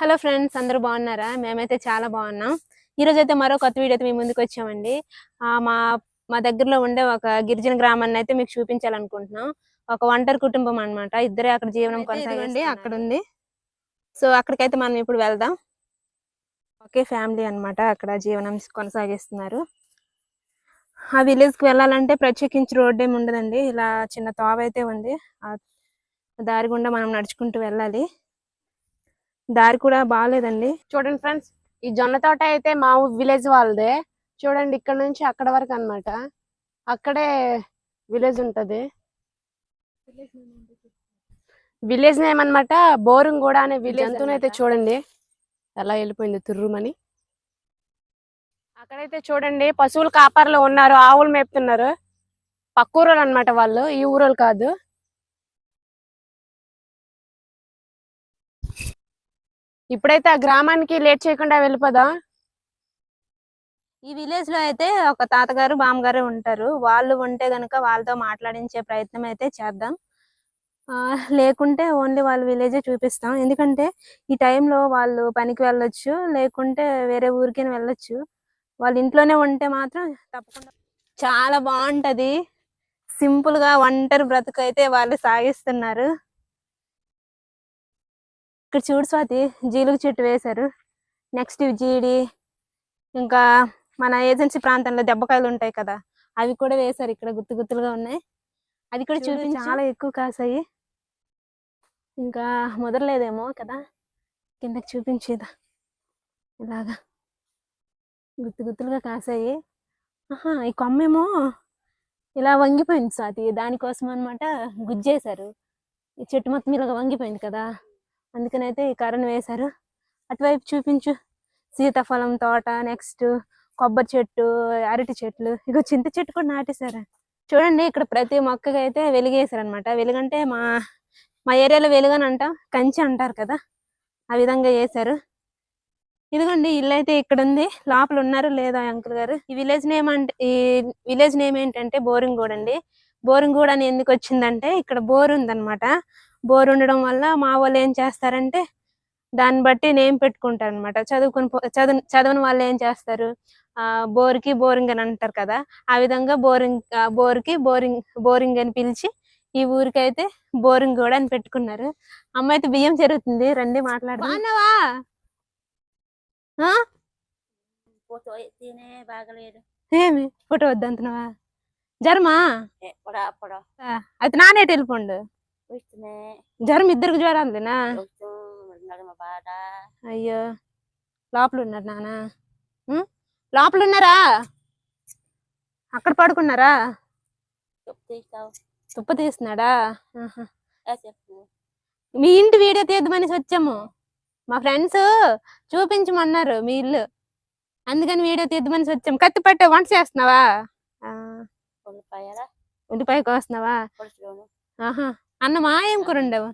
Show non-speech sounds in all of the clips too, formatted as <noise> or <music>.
Hello friends అందరూ బాగున్నారా? మేమైతే చాలా బాగున్నాం. ఈ రోజు అయితే మరో కొత్త వీడియోతో మీ ముందుకు వచ్చామండి. ఆ, మా మా దగ్గరలో ఉండే ఒక గిరిజన గ్రామాన్ని అయితే మీకు చూపించాలనుకుంటున్నాం. ఒక ఒంటరి కుటుంబం అన్నమాట. ఇద్దరే అక్కడ జీవనం కొనసాగండి అక్కడ ఉంది సో అక్కడికైతే మనం ఇప్పుడు వెళ్దాం. ఒకే ఫ్యామిలీ అన్నమాట అక్కడ జీవనం కొనసాగిస్తున్నారు. ఆ విలేజ్కి వెళ్ళాలంటే ప్రత్యేకించి రోడ్ ఏమి ఉండదండి. ఇలా చిన్న తోవ అయితే ఉంది. ఆ దారి గుండా మనం నడుచుకుంటూ వెళ్ళాలి. దారి కూడా బాగాలేదండి చూడండి ఫ్రెండ్స్ ఈ జొన్న తోట అయితే మా విలేజ్ వాళ్ళదే. చూడండి ఇక్కడ నుంచి అక్కడ వరకు అన్నమాట. అక్కడే విలేజ్ ఉంటది. విలేజ్ నేమ్ అన్నమాట బోరింగ్ కూడా అనే విలేజ్ అయితే చూడండి. ఎలా వెళ్ళిపోయింది తుర్రుమని. అక్కడైతే చూడండి పశువులు కాపర్లు ఉన్నారు ఆవులు మేపుతున్నారు. పక్క ఊరోళ్ళు అనమాట వాళ్ళు ఈ ఊరోళ్ళు కాదు. ఇప్పుడైతే ఆ గ్రామానికి లేట్ చేయకుండా వెళ్ళిపోదా. ఈ విలేజ్లో అయితే ఒక తాతగారు బామ్మగారు ఉంటారు. వాళ్ళు ఉంటే గనుక వాళ్ళతో మాట్లాడించే ప్రయత్నం అయితే చేద్దాం. ఆ, లేకుంటే ఓన్లీ వాళ్ళ విలేజే చూపిస్తాం. ఎందుకంటే ఈ టైంలో వాళ్ళు పనికి వెళ్ళొచ్చు లేకుంటే వేరే ఊరికైనా వెళ్ళొచ్చు. వాళ్ళు ఇంట్లోనే ఉంటే మాత్రం తప్పకుండా చాలా బాగుంటది. సింపుల్గా ఒంటరి బ్రతుకు అయితే వాళ్ళు సాగిస్తున్నారు. ఇక్కడ చూడు స్వాతి జీలుగు చెట్టు వేశారు. నెక్స్ట్ జీడి ఇంకా మన ఏజెన్సీ ప్రాంతంలో దెబ్బకాయలు ఉంటాయి కదా అవి కూడా వేశారు. ఇక్కడ గుత్తు గుత్తులుగా ఉన్నాయి. అది కూడా చూపి చాలా ఎక్కువ కాసాయి. ఇంకా ముదరలేదేమో కదా కిందకి చూపించేదా. ఇలాగా గుత్తు గుత్తులుగా కాసాయి. ఆహా ఈ కొమ్మేమో ఇలా వంగిపోయింది స్వాతి. దానికోసం అన్నమాట గుజ్జేశారు. ఈ చెట్టు మొత్తం ఇలాగ వంగిపోయింది కదా. అందుకనైతే ఈ కర్రను వేశారు. అటువైపు చూపించు. సీతాఫలం తోట నెక్స్ట్ కొబ్బరి చెట్టు అరటి చెట్లు. ఇగో చింత చెట్టు కూడా నాటేశారు. చూడండి ఇక్కడ ప్రతి మొక్కకి అయితే వెలిగేశారు అనమాట వెలుగంటే మా మా ఏరియాలో వెలుగని అంటాం కంచి అంటారు కదా ఆ విధంగా వేశారు. ఇదిగోండి ఇల్లు అయితే ఇక్కడ ఉంది లోపల ఉన్నారు లేదా అంకుల్ గారు. ఈ విలేజ్ నేమ్ అంటే ఈ విలేజ్ నేమ్ ఏంటంటే బోరింగూడ అండి బోరింగూడ అని ఎందుకు వచ్చిందంటే ఇక్కడ బోర్ ఉందన్నమాట. బోర్ ఉండడం వల్ల మా వాళ్ళు ఏం చేస్తారంటే దాన్ని బట్టి నేమ్ పెట్టుకుంటారు అనమాట చదువుకుని చదువు చదవని వాళ్ళు ఏం చేస్తారు? ఆ బోర్కి బోరింగ్ అని అంటారు కదా ఆ విధంగా బోరింగ్ బోర్కి బోరింగ్ బోరింగ్ అని పిలిచి ఈ ఊరికైతే బోరింగ్ కూడా అని పెట్టుకున్నారు. అమ్మ అయితే బియ్యం జరుగుతుంది రండి మాట్లాడదాం. బాగున్నావా? ఆ? ఫోటో ఎత్తినే బాగలేదు. ఏమి? ఫోటో ఎక్కడ అప్పుడు అయితే నానేటి వెళ్ళిపోండు జ్వరం ఇద్దరికి నడుమ బాధ అయ్యో లోపల ఉన్నారు నాన్న ఉం? లోపల ఉన్నారా అక్కడ పడుకున్నారా? తుప్ప తీస్తున్నాడా? మీ ఇంటి వీడియో తీద్దామని వచ్చాము. మా ఫ్రెండ్స్ చూపించమన్నారు మీ ఇల్లు. అందుకని వీడియో తీద్దామని వచ్చాము. కత్తి పట్టే వంట చేస్తున్నావా? ఉల్లిపాయ కోస్తున్నావా? ఆహా. అన్నమా ఏం కూర ఉండవు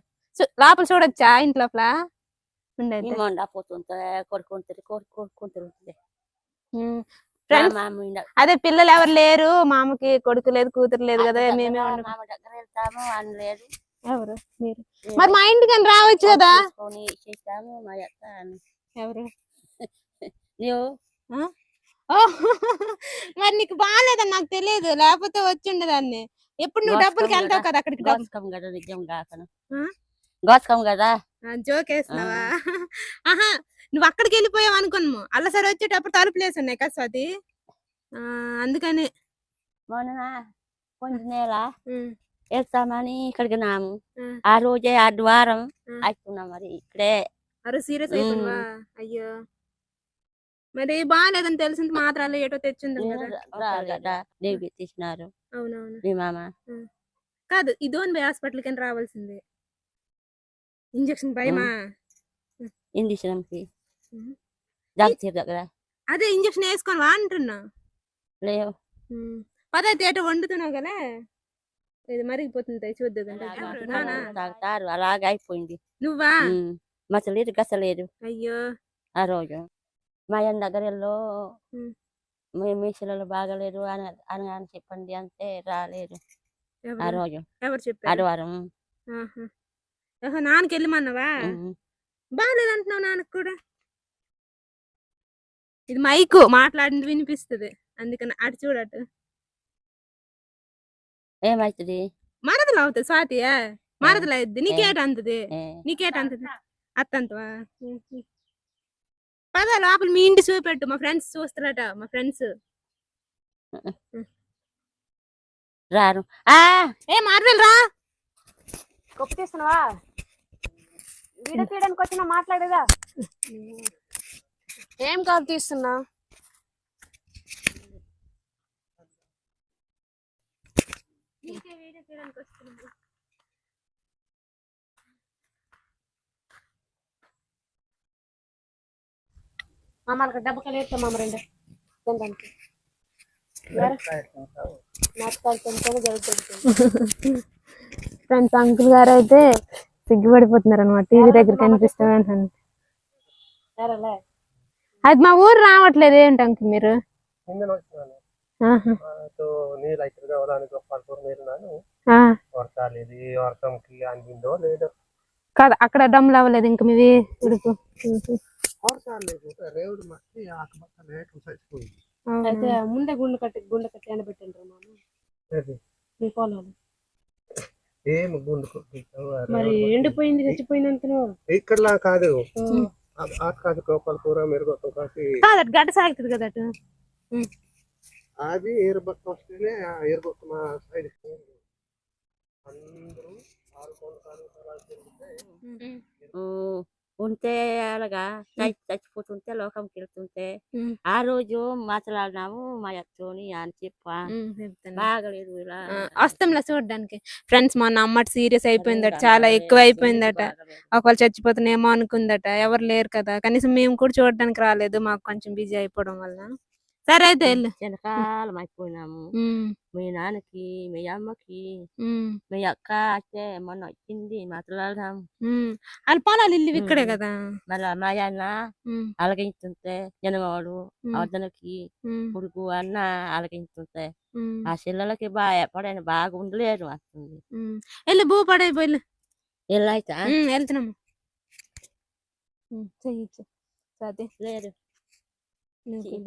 లోపల చూడొచ్చా ఇంటి లోపల? అదే పిల్లలు ఎవరు లేరు మామకి కొడుకు లేదు కూతురు లేదు కదా మేమే ఉండం. మామ దగ్గర వెళ్తాము అని లేదు ఎవరు? మీరు. మరి మా ఇంటికి రావచ్చు కదా? ఎవరు? <laughs> <laughs> మరి నీకు బాగాలేదని నాకు తెలియదు లేకపోతే వచ్చి ఉండదాన్ని. ఎప్పుడు నువ్వు డబ్బులకి వెళ్తావు కదా. అక్కడికి గోసుకం కదా నిజం కాకను ఆ? గోసుకం కదా జోక్ వేస్తున్నావా? <laughs> ఆహా. నువ్వు అక్కడికి వెళ్ళిపోయావు అనుకున్నాము. అల్లసరి వచ్చేటప్పుడు తలుపులేసి ఉన్నాయి కదా స్వాతి? ఆ, అందుకని. మొన్న కొంచెం నేల ఇక్కడికి నాము. ఆ. రోజే ఆ ద్వారం ఉం. అవుతున్నాం మరి ఇక్కడే. అరే సీరియస్ అయిపోయినవా? అయ్యో. మరి బాగాలేదని తెలిసింది మాత్రాలు ఏటో తెచ్చింది కదా తీసినారు అవునవును. మీ మామ? కాదు ఇదోన్ బై హాస్పిటల్కి రావాల్సిందే ఇంజక్షన్ భయమా. డాక్టర్ దగ్గర అదే ఇంజక్షన్ వేసుకోవా అంటున్నా. లేవు. పదైతే ఏటో వండుతున్నావు కదా. ఇది మరిగిపోతుంది చూద్దాం అలాగా. నానా? తాగుతారు. అలాగే అయిపోయింది. నువ్వా. మసలేదు గసలేదు. అయ్యో. ఆ రోజు మా ఆయన దగ్గరలో ఉం. మీ మీసలలో బాగలేదు అని అని అని చెప్పండి అంటే రాలేదు ఆ ఎవరు? రోజు. ఎవరు చెప్పారు? ఆదివారం. నాన్నకి వెళ్ళమన్నావా. బాగాలేదంటున్నావు నాన్నకు కూడా? ఇది మైకు మాట్లాడింది వినిపిస్తుంది. అందుకని అటు చూడటు ఏమైతుంది? మరదలు అవుతుంది స్వాతియా? మరదలు అవుద్ది. నీకేట అంతది? నీకేట అంతది? అత్తంతవా? పద లోపల మీ ఇంటి చూపెట్టు. మా ఫ్రెండ్స్ చూస్తారట మా ఫ్రెండ్స్. రాను ఆ! ఏ మరదలు రా. గొప్ప తీస్తున్నావా వీడియో తీయడానికి వచ్చిన మాట్లాడేదా? ఏం కాదు తీస్తున్నా? మామూలుగా డబ్బుకలు వేస్తాం మామ రెండు. తినడానికి. నాటకాలు తింటేనే జరుగుతుంది ఫ్రెండ్స్ అంకుల్ గారు అయితే సిగ్గుపడిపోతున్నారు అనమాట టీవీ దగ్గర కనిపిస్తాం అంటాను సరేలే అది. మా ఊరు రావట్లేదు. ఏంటి అంకుల్ మీరు? నీళ్ళు అయితే కావడానికి నీళ్ళు నాను. వర్షంకి అందిందో లేదో. కాదు అక్కడ డమ్లు అవ్వలేదు ఇంక మీవి ఉడుకు. వర్షాలు లేదు రేవుడు మట్టి ఆకుపక్క లేక చచ్చిపోయింది అయితే ముందే గుండు కట్టి గుండు కట్టి అది మీ పొలాలు. ఏం గుండుకు మరి ఎండిపోయింది చచ్చిపోయింది ఇక్కడలా కాదు. ఆకు కాదు కోపల కూర మెరుగొత్తం కాసి కాదు అటు గడ్డ సాగుతుంది కదా అటు. అది ఏరుబొత్తం వస్తేనే ఆ ఏరుబొత్తం మా సైడ్ అందరూ ఆరుకోండి కాలు తిరిగితే ఉంటే అలాగా చచ్చి చచ్చిపోతుంటే లోకంకి వెళ్తుంటే. ఆ రోజు మాట్లాడినాము మా అత్తోని అని చెప్పా. బాగలేదు ఇలా వస్తాంలే చూడడానికి ఫ్రెండ్స్ మొన్న అమ్మటి సీరియస్ అయిపోయిందట చాలా ఎక్కువ అయిపోయిందట. ఒకవేళ చచ్చిపోతున్నాయేమో అనుకుందట ఎవరు లేరు కదా. కనీసం మేము కూడా చూడడానికి రాలేదు మాకు కొంచెం బిజీ అయిపోవడం వల్ల. సరే అయితే వెళ్ళు. వెనకాలం అయిపోయినాము. మీ నాన్నకి మీ అమ్మకి మీ అక్క అయితే మొన్న వచ్చింది మాట్లాడదాం. వాళ్ళ పొలాలు ఇల్లు ఇక్కడే. కదా? మళ్ళా మా ఉమ్, అలగించుంటే జనవాడు ఉమ్, కొడుకు అన్న అలగించుంటే ఆ పిల్లలకి బాగా ఎప్పుడైనా బాగా ఉండలేరు వస్తుంది. వెళ్ళు భూ పడైపోయి ఇలా అయితే వెళ్తున్నాము. చెయ్యి. స్వాతి లేదు. దగ్గర